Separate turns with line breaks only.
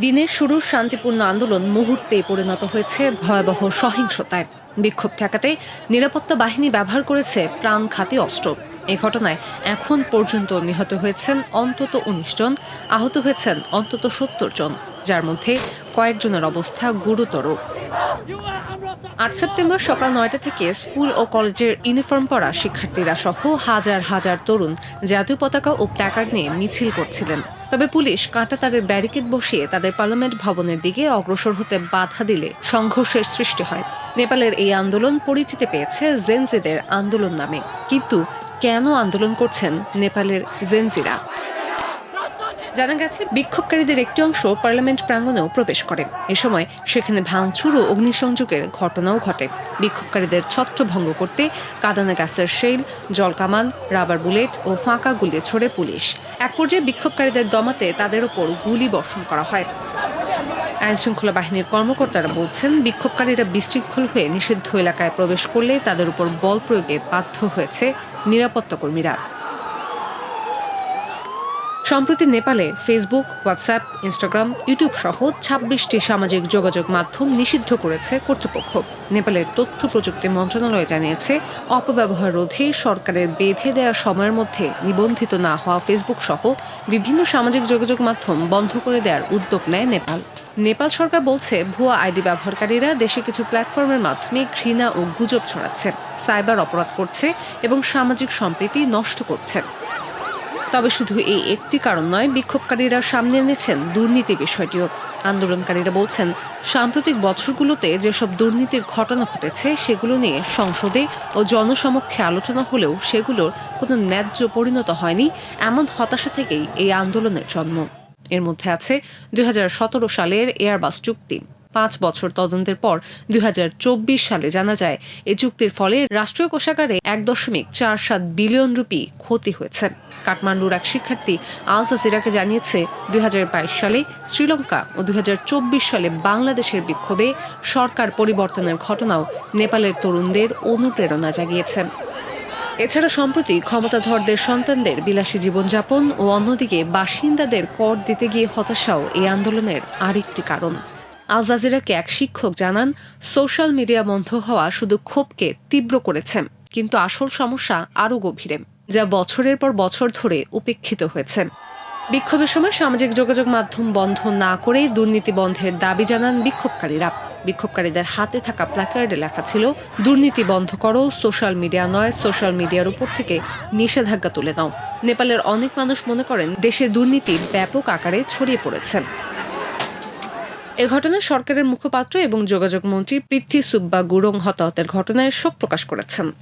দিনের শুরুর শান্তিপূর্ণ আন্দোলন মুহূর্তে পরিণত হয়েছে ভয়াবহ সহিংসতায়। বিক্ষোভ ঠেকাতে নিরাপত্তা বাহিনী ব্যবহার করেছে প্রাণঘাতী অস্ত্র। এ ঘটনায় এখন পর্যন্ত নিহত হয়েছেন অন্তত উনিশ জন, আহত হয়েছেন অন্তত সত্তর জন, যার মধ্যে কয়েকজনের অবস্থা গুরুতর। আট সেপ্টেম্বর সকাল নয়টা থেকে স্কুল ও কলেজের ইউনিফর্ম পরা শিক্ষার্থীরা সহ হাজার হাজার তরুণ জাতীয় পতাকা ও প্ল্যাকার্ড নিয়ে মিছিল করছিলেন। তবে পুলিশ কাঁটাতারের ব্যারিকেড বসিয়ে তাদের পার্লামেন্ট ভবনের দিকে অগ্রসর হতে বাধা দিলে সংঘর্ষের সৃষ্টি হয়। নেপালের এই আন্দোলন পরিচিতি পেয়েছে জেনজিদের আন্দোলন নামে। কিন্তু কেন আন্দোলন করছেন নেপালের জেনজিরা? জানা গেছে, বিক্ষোভকারীদের একটি অংশ পার্লামেন্ট প্রাঙ্গণেও প্রবেশ করে। এ সময় সেখানে ভাঙচুর ও অগ্নিসংযোগের ঘটনাও ঘটে। বিক্ষোভকারীদের ছত্রভঙ্গ করতে কাদানা গ্যাসের শেল, জলকামান, রাবার বুলেট ও ফাঁকা গুলি ছড়ে পুলিশ। এক পর্যায়ে বিক্ষোভকারীদের দমাতে তাদের ওপর গুলি বর্ষণ করা হয়। আইন শৃঙ্খলা বাহিনীর কর্মকর্তারা বলছেন, বিক্ষোভকারীরা বিশৃঙ্খল হয়ে নিষিদ্ধ এলাকায় প্রবেশ করলে তাদের উপর বল প্রয়োগে বাধ্য হয়েছে নিরাপত্তা কর্মীরা সম্প্রতি নেপালে ফেসবুক হোয়াটসঅ্যাপ ইনস্টাগ্রাম ইউটিউব সহ ছাব্বিশটি সামাজিক যোগাযোগ মাধ্যম নিষিদ্ধ করেছে কর্তৃপক্ষ। নেপালের তথ্য প্রযুক্তি মন্ত্রণালয় জানিয়েছে, অপব্যবহার রোধে সরকারের বেঁধে দেওয়া সময়ের মধ্যে নিবন্ধিত না হওয়া ফেসবুক সহ বিভিন্ন সামাজিক যোগাযোগ মাধ্যম বন্ধ করে দেওয়ার উদ্যোগ নেয় নেপাল। নেপাল সরকার বলছে, ভুয়া আইডি ব্যবহারকারীরা দেশে কিছু প্ল্যাটফর্মের মাধ্যমে ঘৃণা ও গুজব ছড়াচ্ছে, সাইবার অপরাধ করছে এবং সামাজিক সম্প্রীতি নষ্ট করছে। তবে শুধু এই একটি কারণ নয়, বিক্ষোভকারীরা সামনে এনেছেন দুর্নীতি বিষয়টিও। আন্দোলনকারীরা বলছেন, সাম্প্রতিক বছরগুলোতে যেসব দুর্নীতির ঘটনা ঘটেছে, সেগুলো নিয়ে সংসদে ও জনসমক্ষে আলোচনা হলেও সেগুলোর কোনো ন্যায্য পরিণত হয়নি। এমন হতাশা থেকেই এই আন্দোলনের জন্ম। এর মধ্যে আছে দুই হাজার সতেরো সালের এয়ারবাস চুক্তি। পাঁচ বছর তদন্তের পর দুই হাজার চব্বিশ সালে জানা যায়, এ চুক্তির ফলে রাষ্ট্রীয় কোষাগারে এক দশমিক চার সাত বিলিয়ন রুপি ক্ষতি হয়েছে। কাঠমান্ডুর এক শিক্ষার্থী আল জাজিরাকে জানিয়েছে, দুই হাজার বাইশ সালে শ্রীলঙ্কা ও দুই হাজার চব্বিশ সালে বাংলাদেশের বিক্ষোভে সরকার পরিবর্তনের ঘটনাও নেপালের তরুণদের অনুপ্রেরণা জাগিয়েছে। এছাড়া সম্প্রতি ক্ষমতাধরদের সন্তানদের বিলাসী জীবনযাপন ও অন্যদিকে বাসিন্দাদের কর দিতে গিয়ে হতাশাও এই আন্দোলনের আরেকটি কারণ। আল জাজিরাকে এক শিক্ষক জানান, সোশ্যাল মিডিয়া বন্ধ হওয়া শুধু ক্ষোভকে তীব্র করেছে, কিন্তু আসল সমস্যা আরও গভীরে, যা বছরের পর বছর ধরে উপেক্ষিত হয়েছে। বিক্ষোভের সময় সামাজিক যোগাযোগ মাধ্যম বন্ধ না করে দুর্নীতি বন্ধের দাবি জানান বিক্ষোভকারীরা। বিক্ষোভকারীদের হাতে থাকা প্ল্যাকার্ডে লেখা ছিল, দুর্নীতি বন্ধ করো, সোশ্যাল মিডিয়া নয়, সোশ্যাল মিডিয়ার উপর থেকে নিষেধাজ্ঞা তুলে নাও। নেপালের অনেক মানুষ মনে করেন, দেশে দুর্নীতি ব্যাপক আকারে ছড়িয়ে পড়েছে। এ ঘটনায় সরকারের মুখপাত্র এবং যোগাযোগ মন্ত্রী পৃথ্বী সুব্বা গুরং হতাহতের ঘটনায় শোক প্রকাশ করেছেন।